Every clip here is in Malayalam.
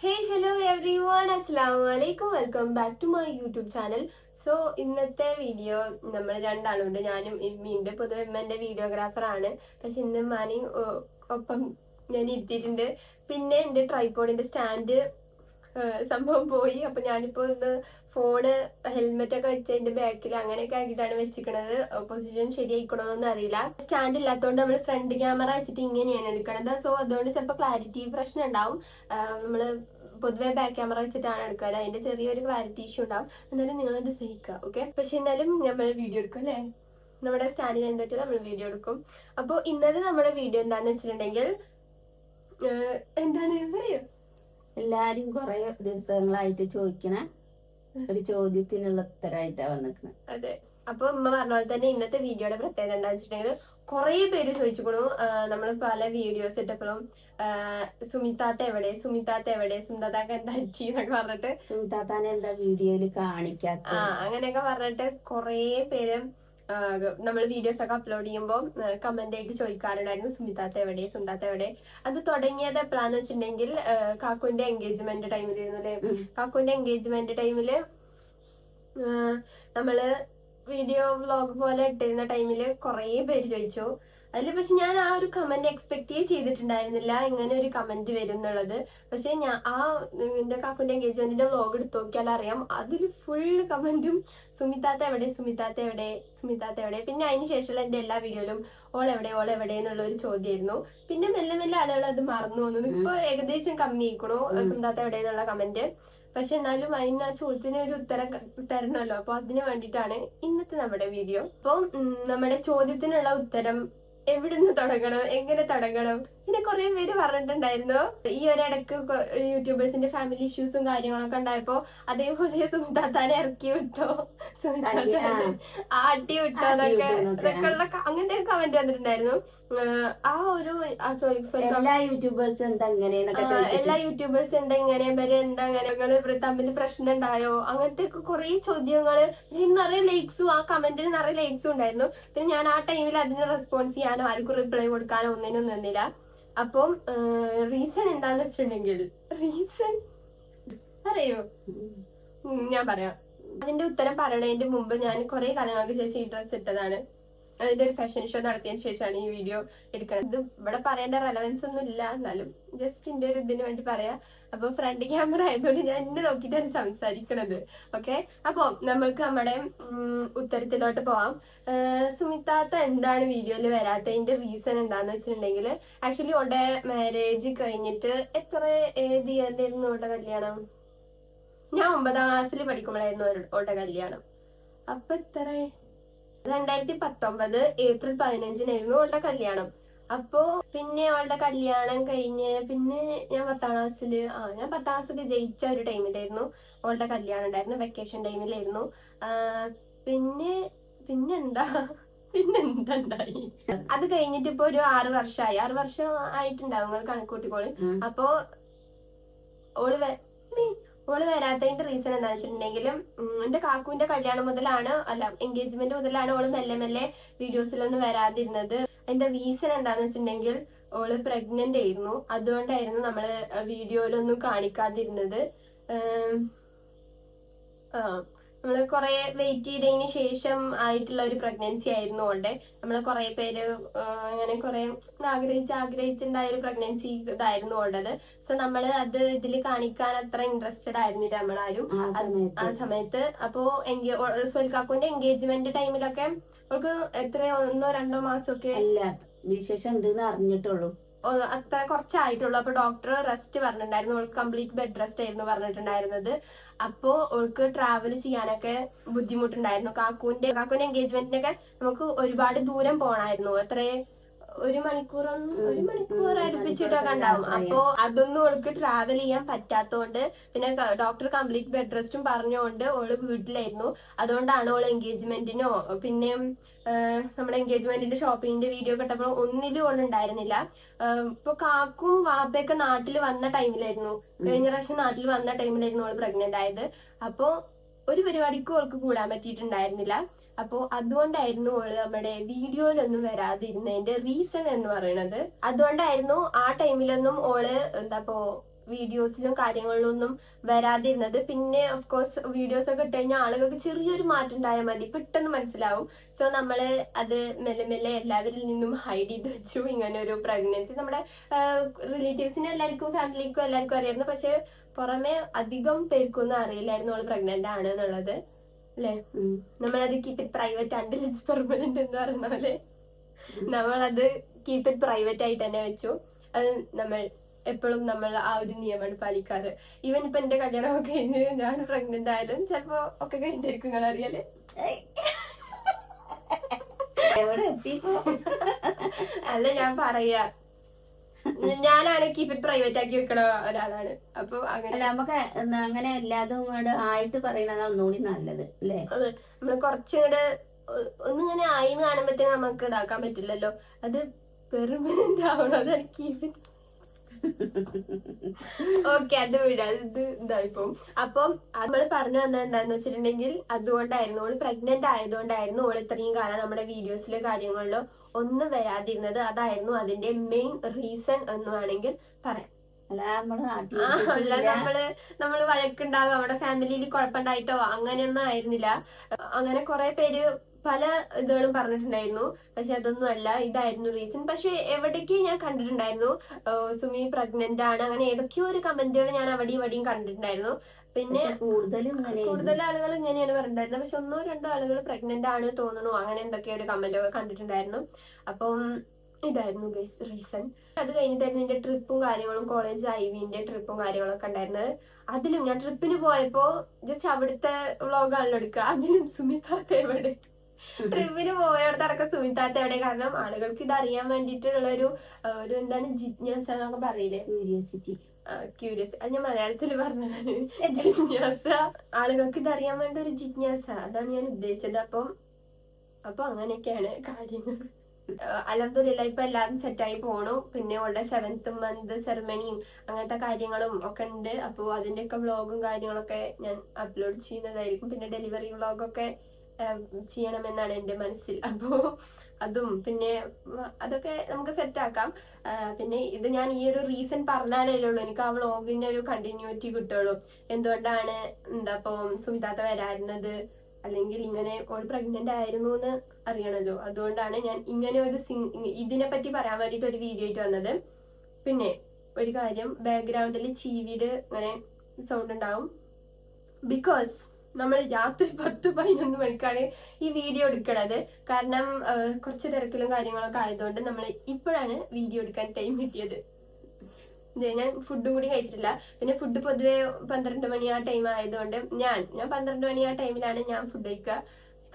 ഹേയ് ഹലോ എവ്രി വൺ അസ്സാം വലൈക്കും welcome back to my YouTube channel so ഇന്നത്തെ വീഡിയോ നമ്മൾ രണ്ടാളുണ്ട്. ഞാനും ഇമ്മിയുണ്ട് പൊതുവെ ഇമ്മന്റെ വീഡിയോഗ്രാഫർ ആണ്. പക്ഷെ ഇന്ന് മാനി ഒപ്പം ഞാൻ ഇരുത്തിയിട്ടുണ്ട്. പിന്നെ എന്റെ ട്രൈപോഡിന്റെ സ്റ്റാൻഡ് സംഭവം പോയി. അപ്പൊ ഞാനിപ്പോ ഇത് ഫോണ് ഹെൽമെറ്റ് ഒക്കെ വെച്ച് അതിന്റെ ബാക്കിൽ അങ്ങനെയൊക്കെ ആക്കിയിട്ടാണ് വെച്ചിരിക്കണത് പൊസിഷൻ ശരിയായിക്കണോന്നൊന്നും അറിയില്ല. സ്റ്റാൻഡ് ഇല്ലാത്തതുകൊണ്ട് നമ്മൾ ഫ്രണ്ട് ക്യാമറ വെച്ചിട്ട് ഇങ്ങനെയാണ് എടുക്കണത്. സോ അതുകൊണ്ട് ചിലപ്പോൾ ക്ലാരിറ്റി പ്രശ്നം ഉണ്ടാവും. നമ്മൾ പൊതുവേ ബാക്ക് ക്യാമറ വെച്ചിട്ടാണ് എടുക്കുക അതിന്റെ ചെറിയൊരു ക്ലാരിറ്റി ഇഷ്യൂ ഉണ്ടാവും. എന്നാലും നിങ്ങളത് സഹിക്കുക ഓക്കെ പക്ഷെ എന്നാലും നമ്മൾ വീഡിയോ എടുക്കും അല്ലേ? നമ്മുടെ സ്റ്റാൻഡിൽ എന്തൊക്കെ നമ്മൾ വീഡിയോ എടുക്കും. അപ്പോൾ ഇന്നത്തെ നമ്മുടെ വീഡിയോ എന്താന്ന് വെച്ചിട്ടുണ്ടെങ്കിൽ എന്താണ് പറയൂ. എല്ലാരും കുറെ ദിവസങ്ങളായിട്ട് ചോദിക്കണ. ഒരു ചോദ്യത്തിനുള്ള ഉത്തരമായിട്ടാ വന്നിക്കണത് അതെ. അപ്പൊ ഉമ്മ പറഞ്ഞ പോലെ തന്നെ ഇന്നത്തെ വീഡിയോയുടെ പ്രത്യേകത എന്താണെന്ന് വെച്ചിട്ടുണ്ടെങ്കിൽ കുറെ പേര് ചോദിച്ചപ്പോഴും നമ്മൾ പല വീഡിയോസ് ഇട്ടപ്പോഴും സുമിതാത്ത എവിടെ സുമിതാത്ത എവിടെ സുമിതാത്താക്ക് എന്താ പറ്റി എന്നൊക്കെ പറഞ്ഞിട്ട് സുമിതാത്താനെ എന്താ വീഡിയോയിൽ കാണിക്കാത്ത ആ അങ്ങനെയൊക്കെ പറഞ്ഞിട്ട് കുറെ പേര് നമ്മൾ വീഡിയോസ് ഒക്കെ അപ്ലോഡ് ചെയ്യുമ്പോൾ കമന്റ് ആയിട്ട് ചോദിക്കാറുണ്ടായിരുന്നു സുമിതാത്ത എവിടെ? സുമിതാത്ത എവിടെ? അത് തുടങ്ങിയത് എപ്പോഴാന്ന് വെച്ചിട്ടുണ്ടെങ്കിൽ കാക്കുവിന്റെ എൻഗേജ്മെന്റ് ടൈമിലായിരുന്നു അല്ലെ? കാക്കുവിന്റെ എൻഗേജ്മെന്റ് ടൈമിൽ നമ്മൾ വീഡിയോ വ്ലോഗ് പോലെ ഇട്ടിരുന്ന ടൈമിൽ കുറേ പേര് ചോദിച്ചു. അതിൽ പക്ഷെ ഞാൻ ആ ഒരു കമന്റ് എക്സ്പെക്ട് ചെയ്തിട്ടുണ്ടായിരുന്നില്ല ഇങ്ങനെ ഒരു കമന്റ് വരും എന്നുള്ളത് പക്ഷെ ഞാൻ ആ എന്റെ കാക്കുന്റെ എൻഗേജ്മെന്റിന്റെ വ്ലോഗ് എടുത്ത് നോക്കിയാൽ അറിയാം അതിൽ ഫുൾ കമന്റും സുമിതാത്ത എവിടെ സുമിതാത്ത എവിടെ സുമിതാത്ത എവിടെ. പിന്നെ അതിന് ശേഷമുള്ള എന്റെ എല്ലാ വീഡിയോയിലും ഓൾ എവിടെ ഓൾ എവിടെ എന്നുള്ള ഒരു ചോദ്യമായിരുന്നു. പിന്നെ മെല്ലെ മെല്ലെ ആളുകൾ അത് മറന്നു തോന്നുന്നു ഇപ്പൊ ഏകദേശം കമ്മി ആയിക്കണു സുമിതാത്ത എവിടെ എന്നുള്ള കമന്റ് പക്ഷെ എന്നാലും അതിന് ആ ചോദ്യത്തിന് ഒരു ഉത്തരം തരണമല്ലോ. അപ്പൊ അതിന് വേണ്ടിയിട്ടാണ് ഇന്നത്തെ നമ്മുടെ വീഡിയോ. അപ്പൊ നമ്മുടെ ചോദ്യത്തിനുള്ള ഉത്തരം എവിടുന്ന് തുടങ്ങണം? എങ്ങനെ തുടങ്ങണം? പിന്നെ കുറെ പേര് പറഞ്ഞിട്ടുണ്ടായിരുന്നു. ഈ ഒരിടക്ക് യൂട്യൂബേഴ്സിന്റെ ഫാമിലി ഇഷ്യൂസും കാര്യങ്ങളൊക്കെ ഉണ്ടായപ്പോ അതേപോലെ സുന്ദാത്താനെ ഇറക്കി വിട്ടോ. സുന്ദാത്താനെ ആട്ടി വിട്ടോ എന്നൊക്കെ അങ്ങനത്തെ കമന്റ് വന്നിട്ടുണ്ടായിരുന്നു. ആ ഒരു എല്ലാ യൂട്യൂബേഴ്സും എന്താ ഇങ്ങനെ എല്ലാ യൂട്യൂബേഴ്സ് എന്താ ഇങ്ങനെ ഇവർ എന്താ അങ്ങനെ തമ്മിൽ പ്രശ്നം ഉണ്ടായോ അങ്ങനത്തെ ഒക്കെ കുറെ ചോദ്യങ്ങൾ. പിന്നെ നിറയെ ലൈക്സും ആ കമന്റിൽ നിറയെ ലൈക്സും ഉണ്ടായിരുന്നു. പിന്നെ ഞാൻ ആ ടൈമിൽ അതിന് റെസ്പോൺസ് ചെയ്യാനോ ആർക്കും റിപ്ലൈ കൊടുക്കാനോ ഒന്നിനും നിന്നില്ല. അപ്പം റീസൺ എന്താന്ന് വെച്ചിട്ടുണ്ടെങ്കിൽ റീസൺ അറിയോ? ഞാൻ പറയാം. അതിന്റെ ഉത്തരം പറയണതിന്റെ മുമ്പ് ഞാൻ കുറെ കാലങ്ങൾക്ക് ശേഷം ഈ ഡ്രസ് ഇട്ടതാണ്. അതിന്റെ ഒരു ഫാഷൻ ഷോ നടത്തിയ ശേഷമാണ് ഈ വീഡിയോ എടുക്കുന്നത് ഇവിടെ പറയേണ്ട റെലവൻസ് ഒന്നും ഇല്ല. എന്നാലും ജസ്റ്റ് എന്റെ ഒരു ഇതിന് വേണ്ടി പറയാം. അപ്പൊ ഫ്രണ്ട് ക്യാമറ ആയതുകൊണ്ട് ഞാൻ എന്നെ നോക്കിയിട്ടാണ് സംസാരിക്കണത്. ഓക്കെ അപ്പൊ നമ്മൾക്ക് നമ്മുടെ ഉത്തരത്തിലോട്ട് പോവാം. സുമിത്താത്ത എന്താണ് വീഡിയോയിൽ വരാത്തതിന്റെ റീസൺ എന്താന്ന് വെച്ചിട്ടുണ്ടെങ്കിൽ ആക്ച്വലി ഓടെ മാരേജ് കഴിഞ്ഞിട്ട് എത്ര ഏത് ഇയറിലായിരുന്നു ഓടെ കല്യാണം? ഞാൻ ഒമ്പതാം ക്ലാസ്സിൽ പഠിക്കുമ്പോഴായിരുന്നു അവരുടെ- കല്യാണം. അപ്പൊ എത്ര രണ്ടായിരത്തി പത്തൊമ്പത് ഏപ്രിൽ പതിനഞ്ചിനായിരുന്നു അവളുടെ കല്യാണം. അപ്പോ പിന്നെ അവളുടെ കല്യാണം കഴിഞ്ഞ് പിന്നെ ഞാൻ പത്താം ക്ലാസ്സിൽ ആ ഞാൻ പത്താം ക്ലാസ്സിൽ ജയിച്ച ഒരു ടൈമിലായിരുന്നു അവളുടെ കല്യാണം ഉണ്ടായിരുന്നു വെക്കേഷൻ ടൈമിലായിരുന്നു. പിന്നെ പിന്നെന്താ? പിന്നെന്തായി അത് കഴിഞ്ഞിട്ട് ഇപ്പൊ ഒരു ആറ് വർഷമായി ആറ് വർഷം ആയിട്ടുണ്ടാവും നിങ്ങൾ കണക്കൂട്ടിക്കോളി. അപ്പോ ഓൾ ഓൾ വരാത്തതിന്റെ റീസൺ എന്താണെന്ന് വെച്ചിട്ടുണ്ടെങ്കിൽ എന്റെ കാക്കുവിന്റെ കല്യാണം മുതലാണ് അല്ല എൻഗേജ്മെന്റ് മുതലാണ് ഓൾ മെല്ലെ മെല്ലെ വീഡിയോസിലൊന്നും വരാതിരുന്നത്. അതിന്റെ റീസൺ എന്താന്ന് വെച്ചിട്ടുണ്ടെങ്കിൽ ഓൾ പ്രഗ്നന്റ് ആയിരുന്നു. അതുകൊണ്ടായിരുന്നു നമ്മൾ വീഡിയോയിലൊന്നും കാണിക്കാതിരുന്നത്. നമ്മൾ കുറെ വെയിറ്റ് ചെയ്തതിന് ശേഷം ആയിട്ടുള്ള ഒരു പ്രഗ്നൻസി ആയിരുന്നു കൊണ്ട് നമ്മൾ കുറെ പേര് അങ്ങനെ കുറെ ആഗ്രഹിച്ച് ആഗ്രഹിച്ചുണ്ടായ ഒരു പ്രഗ്നൻസി ഇതായിരുന്നു കൊണ്ടത് സോ നമ്മൾ അത് ഇതിൽ കാണിക്കാൻ അത്ര ഇൻട്രസ്റ്റഡ് ആയിരുന്നില്ല നമ്മളാരും. ആ സമയത്ത്. അപ്പോ സോൽക്കാക്കുന്റെ എൻഗേജ്മെന്റ് ടൈമിലൊക്കെ അവൾക്ക് എത്രയോ ഒന്നോ രണ്ടോ മാസമൊക്കെ അല്ല വിശേഷം ഉണ്ടെന്ന് അറിഞ്ഞിട്ടുള്ളൂ. അത്ര കുറച്ചായിട്ടുള്ളൂ. അപ്പൊ ഡോക്ടർ റെസ്റ്റ് പറഞ്ഞിട്ടുണ്ടായിരുന്നു. അവൾക്ക് കംപ്ലീറ്റ് ബെഡ് റെസ്റ്റ് ആയിരുന്നു പറഞ്ഞിട്ടുണ്ടായിരുന്നത്. അപ്പോ അവൾക്ക് ട്രാവൽ ചെയ്യാനൊക്കെ ബുദ്ധിമുട്ടുണ്ടായിരുന്നു. കാക്കൂന്റെ കാക്കുവിന്റെ എൻഗേജ്മെന്റിനൊക്കെ നമുക്ക് ഒരുപാട് ദൂരം പോണായിരുന്നു. എത്ര ഒരു മണിക്കൂറൊന്നും ഒരു മണിക്കൂർ അടുപ്പിച്ചിട്ടൊക്കെ ഉണ്ടാവും. അപ്പോ അതൊന്നും ഓൾക്ക് ട്രാവൽ ചെയ്യാൻ പറ്റാത്തോണ്ട് പിന്നെ ഡോക്ടർ കംപ്ലീറ്റ് ബെഡ് റെസ്റ്റും പറഞ്ഞുകൊണ്ട് ഓൾ വീട്ടിലായിരുന്നു. അതുകൊണ്ടാണ് ഓൾ എൻഗേജ്മെന്റിനോ പിന്നെ നമ്മുടെ എൻഗേജ്മെന്റിന്റെ ഷോപ്പിങ്ങിന്റെ വീഡിയോ കണ്ടപ്പോൾ ഒന്നിലും ഓൾ ഉണ്ടായിരുന്നില്ല. ഇപ്പൊ കാക്കും വാപ്പയൊക്കെ നാട്ടിൽ വന്ന ടൈമിലായിരുന്നു കഴിഞ്ഞ പ്രാവശ്യം നാട്ടിൽ വന്ന ടൈമിലായിരുന്നു ഓൾ പ്രഗ്നന്റ് ആയത്. അപ്പോ ഒരു പരിപാടിക്കും ഓൾക്ക് കൂടാൻ പറ്റിയിട്ടുണ്ടായിരുന്നില്ല. അപ്പോ അതുകൊണ്ടായിരുന്നു ഓൾ നമ്മുടെ വീഡിയോയിലൊന്നും വരാതിരുന്നതിന്റെ റീസൺ എന്ന് പറയുന്നത് അതുകൊണ്ടായിരുന്നു ആ ടൈമിലൊന്നും ഓൾ എന്താപ്പോ വീഡിയോസിലും കാര്യങ്ങളിലൊന്നും വരാതിരുന്നത്. പിന്നെ ഓഫ് കോഴ്സ് വീഡിയോസ് ഒക്കെ ഇട്ട് കഴിഞ്ഞാൽ ആളുകൾക്ക് ചെറിയൊരു മാറ്റം ഉണ്ടായാൽ മതി. പെട്ടെന്ന് മനസ്സിലാവും. സോ നമ്മൾ അത് മെല്ലെ മെല്ലെ എല്ലാവരിൽ നിന്നും ഹൈഡ് ചെയ്ത് വെച്ചു. ഇങ്ങനെ ഒരു പ്രഗ്നൻസി നമ്മുടെ റിലേറ്റീവ്സിന് എല്ലാവർക്കും ഫാമിലിക്കും എല്ലാവർക്കും അറിയായിരുന്നു പക്ഷെ പുറമെ അധികം പേർക്കൊന്നും അറിയില്ലായിരുന്നു അവൾ പ്രഗ്നന്റ് ആണ് എന്നുള്ളത്. അല്ലെ. നമ്മളത് keep it private until it's permanent എന്ന് പറഞ്ഞ പോലെ. നമ്മളത് കീപ്പ് ഇറ്റ് പ്രൈവറ്റ് ആയിട്ട് തന്നെ വെച്ചു. അത് നമ്മൾ എപ്പോഴും നമ്മൾ ആ ഒരു നിയമം പാലിക്കാറ്. ഈവൻ ഇപ്പൊ എന്റെ കല്യാണം ഒക്കെ കഴിഞ്ഞ് ഞാൻ പ്രഗ്നന്റ് ആയാലും ചിലപ്പോ ഒക്കെ കഴിഞ്ഞിട്ടായിരിക്കും നിങ്ങൾ അറിയാലേ എവിടെ എത്തി അല്ല ഞാൻ പറയാ. കീപ്പ് ഇറ്റ് പ്രൈവറ്റ് ആക്കി വെക്കണ ഒരാളാണ്. അപ്പൊ അങ്ങനെ അല്ല നമുക്ക് അങ്ങനെ എല്ലാതും ഇങ്ങോട്ട് ആയിട്ട് പറയണതാ ഒന്നുകൂടി നല്ലത് അല്ലേ? അത്. നമ്മൾ കുറച്ചുകൂടെ ഒ- ഒന്നിങ്ങനെ ആയിന്ന് കാണുമ്പോഴത്തേക്ക് നമുക്ക് ഇതാക്കാൻ പറ്റില്ലല്ലോ. അത് പെർമനന്റ് ആവണം അതെനിക്ക് കീപ്പ് ഓക്കെ അത് വിടാം. ഇത് ഇതായിപ്പോ അപ്പം നമ്മൾ പറഞ്ഞു വന്നത് എന്താന്ന് വെച്ചിട്ടുണ്ടെങ്കിൽ അതുകൊണ്ടായിരുന്നു. ഓൾ പ്രഗ്നന്റ് ആയതുകൊണ്ടായിരുന്നു ഓൾ ഇത്രയും കാലം നമ്മുടെ വീഡിയോസിലെ കാര്യങ്ങളിലോ ഒന്നും വരാതിരുന്നത്. അതായിരുന്നു അതിന്റെ മെയിൻ റീസൺ എന്ന് വേണമെങ്കിൽ പറയാം. അല്ല നമ്മൾ നമ്മൾ വഴക്കുണ്ടാകും അവിടെ ഫാമിലിയിൽ കുഴപ്പമുണ്ടായിട്ടോ? അങ്ങനെയൊന്നും ആയിരുന്നില്ല. അങ്ങനെ കുറെ പേര് പല ഇതുകളും പറഞ്ഞിട്ടുണ്ടായിരുന്നു. പക്ഷെ അതൊന്നും അല്ല ഇതായിരുന്നു റീസൺ പക്ഷെ എവിടേക്ക് ഞാൻ കണ്ടിട്ടുണ്ടായിരുന്നു സുമി പ്രഗ്നന്റ് ആണ്. അങ്ങനെ ഏതൊക്കെയോ ഒരു കമന്റുകൾ ഞാൻ അവിടെയും ഇവിടെയും കണ്ടിട്ടുണ്ടായിരുന്നു. പിന്നെ കൂടുതലും കൂടുതൽ ആളുകൾ ഇങ്ങനെയാണ് പറഞ്ഞിട്ടുണ്ടായിരുന്നത്. പക്ഷെ ഒന്നോ രണ്ടോ ആളുകൾ പ്രഗ്നന്റ് ആണ് തോന്നണു അങ്ങനെ എന്തൊക്കെയോ ഒരു കമന്റ് ഒക്കെ കണ്ടിട്ടുണ്ടായിരുന്നു. അപ്പം ഇതായിരുന്നു റീസൺ അത് കഴിഞ്ഞിട്ടായിരുന്നു എന്റെ ട്രിപ്പും കാര്യങ്ങളും കോളേജ് ഐ വിന്റെ ട്രിപ്പും കാര്യങ്ങളൊക്കെ ഉണ്ടായിരുന്നത്. അതിലും ഞാൻ ട്രിപ്പിന് പോയപ്പോ ജസ്റ്റ് അവിടുത്തെ വ്ളോഗാണല്ലോ എടുക്കുക. അതിലും സുമിത എവിടെ ട്രിപ്പിന് പോയടത്തടക്കം സുമിതാത്ത എവിടെ കാരണം ആളുകൾക്ക് ഇത് അറിയാൻ വേണ്ടിട്ടുള്ള ഒരു ഒരു എന്താണ് ജിജ്ഞാസ എന്നൊക്കെ പറയില്ലേ? ക്യൂരിയോസിറ്റി ക്യൂരിയസ് അത് ഞാൻ മലയാളത്തിൽ പറഞ്ഞതാണ്. ജിജ്ഞാസ. ആളുകൾക്ക് ഇത് അറിയാൻ വേണ്ട ഒരു ജിജ്ഞാസ. അതാണ് ഞാൻ ഉദ്ദേശിച്ചത്. അപ്പം അപ്പൊ അങ്ങനെയൊക്കെയാണ് കാര്യങ്ങൾ. അലഹദില്ല ഇപ്പൊ എല്ലാരും സെറ്റായി പോണു. പിന്നെ ഉള്ള സെവൻത്ത് മന്ത് സെറമണിയും അങ്ങനത്തെ കാര്യങ്ങളും ഒക്കെ ഉണ്ട്. അപ്പോൾ അതിന്റെയൊക്കെ വ്ളോഗും കാര്യങ്ങളൊക്കെ ഞാൻ അപ്ലോഡ് ചെയ്യുന്നതായിരിക്കും. പിന്നെ ഡെലിവറി വ്ളോഗൊക്കെ ചെയ്യണമെന്നാണ് എന്റെ മനസ്സിൽ. അപ്പോൾ അതും പിന്നെ അതൊക്കെ നമുക്ക് സെറ്റ് ആക്കാം. പിന്നെ ഇത് ഞാൻ ഈ ഒരു റീസൺ പറഞ്ഞാലേ ഉള്ളൂ. എനിക്ക് ആ വ്ളോഗിന്റെ ഒരു കണ്ടിന്യൂറ്റി കിട്ടുള്ളൂ. എന്തുകൊണ്ടാണ് എന്താ ഇപ്പൊ സുമിതാത്ത വരാറുന്നത് അല്ലെങ്കിൽ ഇങ്ങനെ ഓൾ പ്രഗ്നന്റ് ആയിരുന്നു എന്ന് അറിയണല്ലോ. അതുകൊണ്ടാണ് ഞാൻ ഇങ്ങനെ ഒരു ഇതിനെ പറ്റി പറയാൻ വേണ്ടിട്ട് ഒരു വീഡിയോ ആയിട്ട് വന്നത്. പിന്നെ ഒരു കാര്യം ബാക്ക്ഗ്രൗണ്ടിൽ ചീവിയുടെ ഇങ്ങനെ സൗണ്ട് ഉണ്ടാവും. ബിക്കോസ് നമ്മൾ രാത്രി പത്ത് പതിനൊന്ന് മണിക്കാണ് ഈ വീഡിയോ എടുക്കണത്. കാരണം കുറച്ച് തിരക്കിലും കാര്യങ്ങളൊക്കെ ആയതുകൊണ്ട് നമ്മൾ ഇപ്പോഴാണ് വീഡിയോ എടുക്കാൻ ടൈം കിട്ടിയത്. ഞാൻ ഫുഡും കൂടി കഴിച്ചിട്ടില്ല. പിന്നെ ഫുഡ് പൊതുവെ പന്ത്രണ്ട് മണി ആ ടൈം ആയതുകൊണ്ട് ഞാൻ ഞാൻ പന്ത്രണ്ട് മണി ആ ടൈമിലാണ് ഞാൻ ഫുഡ് കഴിക്കുക.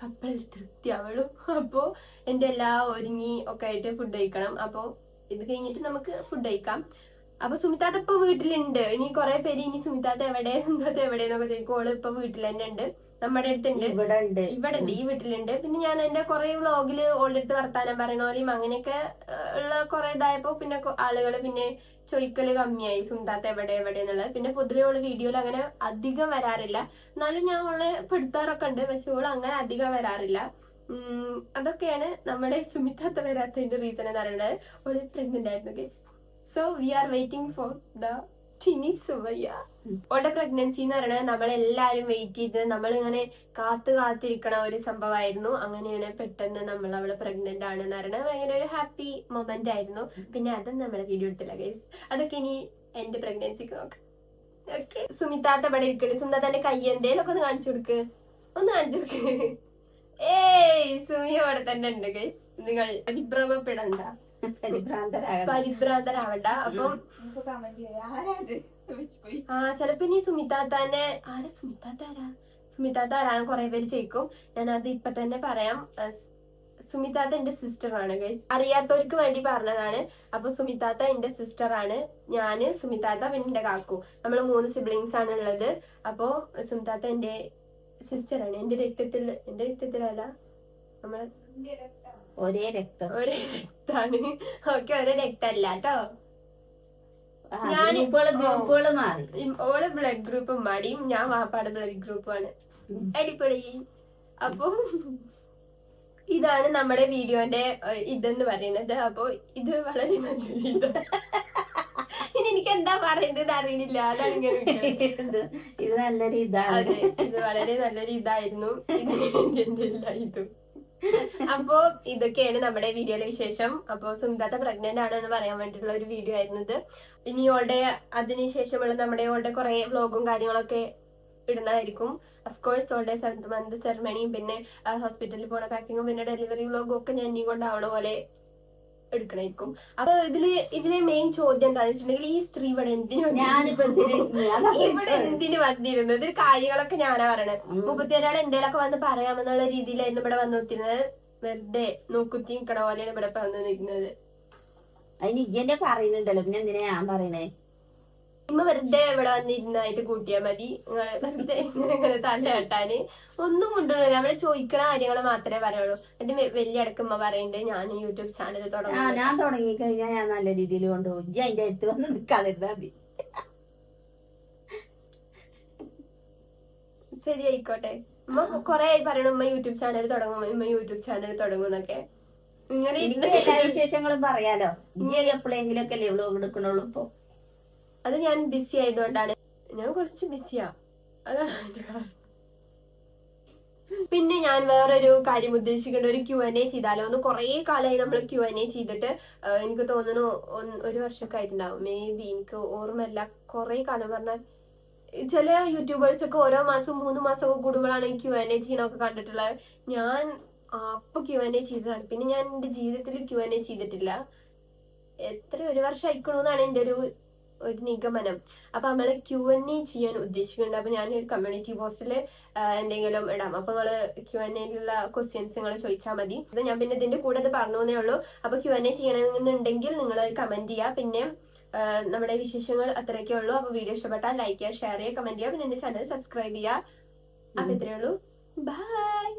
കപ്പളൊരു തൃപ്തിയാവുള്ളൂ അപ്പോ എന്റെ എല്ലാ ഒരുങ്ങി ഒക്കെ ആയിട്ട് ഫുഡ് കഴിക്കണം. അപ്പോൾ ഇത് കഴിഞ്ഞിട്ട് നമുക്ക് ഫുഡ് കഴിക്കാം. അപ്പൊ സുമിതാത്ത ഇപ്പൊ വീട്ടിലുണ്ട്. ഇനി കുറെ പേര് ഇനി സുമിതാത്ത എവിടെ സുമിതാത്ത എവിടെ എന്നൊക്കെ ചോദിക്കും. ഓൾ ഇപ്പൊ വീട്ടിൽ തന്നെ ഉണ്ട്. നമ്മുടെ അടുത്തുണ്ട്. ഇവിടെ ഉണ്ട്. ഇവിടെ ഉണ്ട്. ഈ വീട്ടിലുണ്ട്. പിന്നെ ഞാൻ എന്റെ കുറെ വ്ളോഗിൽ ഓളുടെ അടുത്ത് വർത്താനം പറയണ പോലെയും അങ്ങനെയൊക്കെ ഉള്ള കുറെ ഇതായപ്പോ പിന്നെ ആളുകൾ പിന്നെ ചോദിക്കൽ കമ്മിയായി. സുന്ദാത്ത എവിടെ എവിടെ എന്നുള്ളത്. പിന്നെ പൊതുവെ ഓൾ വീഡിയോയിൽ അങ്ങനെ അധികം വരാറില്ല. എന്നാലും ഞാൻ ഓളെ പെടുത്താറൊക്കെ ഉണ്ട്. പക്ഷെ ഓൾ അങ്ങനെ അധികം വരാറില്ല. ഉം, അതൊക്കെയാണ് നമ്മുടെ സുമിതാത്ത വരാത്തതിന്റെ റീസൺ എന്ന് പറയുന്നത്. ഓൾ പ്രഗ്നന്റ് ആയിരുന്നു guys so we are waiting for the tiny Subaiya. ഓളുടെ pregnancy എന്ന് പറയുന്നത് നമ്മളെല്ലാരും വെയിറ്റ് ചെയ്ത് നമ്മളിങ്ങനെ കാത്തു കാത്തിരിക്കണ ഒരു സംഭവമായിരുന്നു അങ്ങനെയാണ് പെട്ടെന്ന് നമ്മൾ അവൾ പ്രഗ്നന്റ് ആണെന്ന് പറയുന്നത് ഭയങ്കര ഒരു ഹാപ്പി മൊമെന്റ് ആയിരുന്നു. പിന്നെ അതും നമ്മളെ വീഡിയോ എടുത്തില്ല ഗൈസ് അതൊക്കെ ഇനി എന്റെ പ്രഗ്നൻസിക്ക് നോക്കാം. സുമിതാത്ത ഇവിടെ ഇരിക്കണേ? സുമിതാത്തന്റെ കൈ എന്തേലൊക്കെ ഒന്ന് കാണിച്ചു കൊടുക്ക്. ഒന്ന് കാണിച്ചു കൊടുക്ക്. ഏയ് സുമി അവിടെ തന്നെ ഉണ്ട് ഗൈസ് നിങ്ങൾ പരിഭ്രാന്തരാകണം പരിഭ്രാന്തരാവണ്ട. അപ്പൊ ആ ചെലപ്പോ ഇനി സുമിതാത്താന്റെ ആരാ സുമിതാത്ത ആരാ? സുമിതാത്ത ആരാന്ന് കുറെ പേര് ചോദിക്കും. ഞാൻ അത് ഇപ്പൊ തന്നെ പറയാം. സുമിതാത്ത എന്റെ സിസ്റ്റർ ആണ് ഗൈസ് അറിയാത്തവർക്ക് വേണ്ടി പറഞ്ഞതാണ്. അപ്പൊ സുമിതാത്ത എന്റെ സിസ്റ്റർ ആണ് ഞാൻ സുമിതാത്ത പിന്നെ എന്റെ കാക്കു. നമ്മൾ മൂന്ന് സിബ്ലിങ്സ് ആണ് ഉള്ളത്. അപ്പോ സുമിതാത്ത എന്റെ സിസ്റ്റർ ആണ്. എന്റെ രക്തത്തിൽ എന്റെ രക്തത്തിലല്ല നമ്മൾ ഒരേ രക്തം. ഒരേ രക്താണ്. ഓക്കെ ഒരേ രക്തല്ല കേട്ടോ ഞാനിപ്പോൾ ഗ്രൂപ്പുകൾ മാറി. ഓൾ ബ്ലഡ് ഗ്രൂപ്പ് മടിയും ഞാൻ വാപ്പാട് ബ്ലഡ് ഗ്രൂപ്പാണ്. അടിപൊളി. അപ്പൊ ഇതാണ് നമ്മുടെ വീഡിയോന്റെ ഇതെന്ന് പറയുന്നത്. അപ്പൊ ഇത് വളരെ നല്ലൊരു ഇത്. ഇനി എനിക്ക് എന്താ പറയേണ്ടത് അറിയണില്ല. അതാണ് ഇങ്ങനെ ഇത് നല്ലൊരു ഇതാണ് ഇത് വളരെ നല്ലൊരു ഇതായിരുന്നു ഇതിന് എന്തില്ല ഇതും. അപ്പോ ഇതൊക്കെയാണ് നമ്മുടെ വീഡിയോയിലെ വിശേഷം. അപ്പോ സുമിതാത്ത പ്രഗ്നന്റ് ആണ് എന്ന് പറയാൻ വേണ്ടിയിട്ടുള്ള ഒരു വീഡിയോ ആയിരുന്നു ഇത് ഇനി ഓളുടെ അതിനുശേഷമുള്ള നമ്മുടെ ഓളുടെ കുറെ വ്ലോഗും കാര്യങ്ങളൊക്കെ ഇടുന്നതായിരിക്കും. അഫ്കോഴ്സ് ഓളുടെ സെവൻത് മന്ത് സെറമണിയും പിന്നെ ഹോസ്പിറ്റലിൽ പോണ പാക്കിങ്ങും പിന്നെ ഡെലിവറി വ്ലോഗും ഒക്കെ ഞാൻ ഇനി കൊണ്ടാവണ പോലെ എടുക്കണായിരിക്കും. അപ്പൊ ഇതിൽ ഇതിലെ മെയിൻ ചോദ്യം എന്താന്ന് വെച്ചിട്ടുണ്ടെങ്കിൽ ഈ സ്ത്രീ ഇവിടെ എന്തിനു? ഞാനിപ്പോ ഇവിടെ എന്തിനു വന്നിരുന്നു? ഇതിൽ കാര്യങ്ങളൊക്കെ ഞാനാ പറയണത് ഉം. മുപ്പത്തിയേഴാണ് എന്തേലൊക്കെ വന്ന് പറയാമെന്നുള്ള രീതിയിലായിരുന്നു ഇവിടെ വന്നു നോക്കിയിരുന്നത് വെറുതെ നോക്കുത്തി നിക്കണ പോലെയാണ് ഇവിടെ വന്നു നിൽക്കുന്നത് അതിന് ഇജ്ജന്റെ പറയുന്നുണ്ടല്ലോ. പിന്നെ എന്തിനാ ഞാൻ പറയണേ? ഇമ്മ വെറുതെ ഇവിടെ വന്നിരുന്നായിട്ട് കൂട്ടിയാ മതി. നിങ്ങൾ വെറുതെ ഇങ്ങനെ തല തലയാട്ടാന് ഒന്നും കൊണ്ടുവരില്ല അവിടെ ചോദിക്കണ കാര്യങ്ങൾ മാത്രമേ പറയുള്ളൂ. എന്റെ വലിയ അടക്കമ്മ പറയുന്നുണ്ട് ഞാൻ യൂട്യൂബ് ചാനൽ തുടങ്ങി. ഞാൻ തുടങ്ങി കഴിഞ്ഞാൽ ഞാൻ നല്ല രീതിയിൽ കൊണ്ടുപോകും. ഇജ്ജ് അതിന്റെ അടുത്ത് വന്ന് നിൽക്കാതിരുന്നാ മതി. ശരി ആയിക്കോട്ടെ. ഉമ്മ കൊറേ ആയി പറയണു ഉമ്മ യൂട്യൂബ് ചാനൽ തുടങ്ങും ഉമ്മ യൂട്യൂബ് ചാനൽ തുടങ്ങുന്നൊക്കെ ഇങ്ങനെ എല്ലാ വിശേഷങ്ങളും പറയാലോ. ഇനി എപ്പോഴെങ്കിലും ഒക്കെ അല്ലേ വ്ലോഗ് എടുക്കണുള്ളൂ ഇപ്പൊ. അത് ഞാൻ ബിസി ആയതുകൊണ്ടാണ്. ഞാൻ കുറച്ച് ബിസിയാ. പിന്നെ ഞാൻ വേറൊരു കാര്യം ഉദ്ദേശിക്കേണ്ട ഒരു ക്യു എൻ എ ചെയ്താലോ? ഒന്ന് കുറേ കാലമായി നമ്മൾ ക്യു എൻ എ ചെയ്തിട്ട് എനിക്ക് തോന്നുന്നു ഒരു വർഷമൊക്കെ ആയിട്ടുണ്ടാവും മേ ബി എനിക്ക് ഓർമ്മയില്ല. കുറേ കാലം പറഞ്ഞാൽ ചില യൂട്യൂബേഴ്സ് ഒക്കെ ഓരോ മാസം മൂന്ന് മാസം ഒക്കെ കൂടുമ്പോഴാണ് ക്യു എൻ എ ചെയ്യണമൊക്കെ കണ്ടിട്ടുള്ളത്. ഞാൻ അപ്പൊ ക്യു എൻ എ ചെയ്തതാണ്. പിന്നെ ഞാൻ എന്റെ ജീവിതത്തിൽ ക്യു എൻ എ ചെയ്തിട്ടില്ല. എത്ര ഒരു വർഷം ആയിക്കണമെന്നാണ് എന്റെ ഒരു ഒരു നിഗമനം. അപ്പൊ നമ്മൾ ക്യു എൻ എ ചെയ്യാൻ ഉദ്ദേശിക്കുന്നുണ്ട്. അപ്പൊ ഞാൻ ഒരു കമ്മ്യൂണിറ്റി പോസ്റ്റിൽ എന്തെങ്കിലും ഇടാം. അപ്പൊ നിങ്ങൾ ക്യു എൻ എയിലുള്ള ക്വസ്റ്റ്യൻസ് നിങ്ങൾ ചോദിച്ചാൽ മതി. അത് ഞാൻ പിന്നെ ഇതിന്റെ കൂടെ പറഞ്ഞു പറഞ്ഞേ ഉള്ളൂ. അപ്പൊ ക്യു എൻ എ ചെയ്യണമെന്നുണ്ടെങ്കിൽ നിങ്ങൾ കമന്റ് ചെയ്യുക പിന്നെ നമ്മുടെ വിശേഷങ്ങൾ അത്രയൊക്കെ ഉള്ളൂ. അപ്പൊ വീഡിയോ ഇഷ്ടപ്പെട്ടാൽ ലൈക്ക് ചെയ്യുക ഷെയർ ചെയ്യുക കമന്റ് ചെയ്യുക. പിന്നെ എന്റെ ചാനൽ സബ്സ്ക്രൈബ് ചെയ്യുക. അപ്പൊ ഇത്രയേ ഉള്ളൂ. ബൈ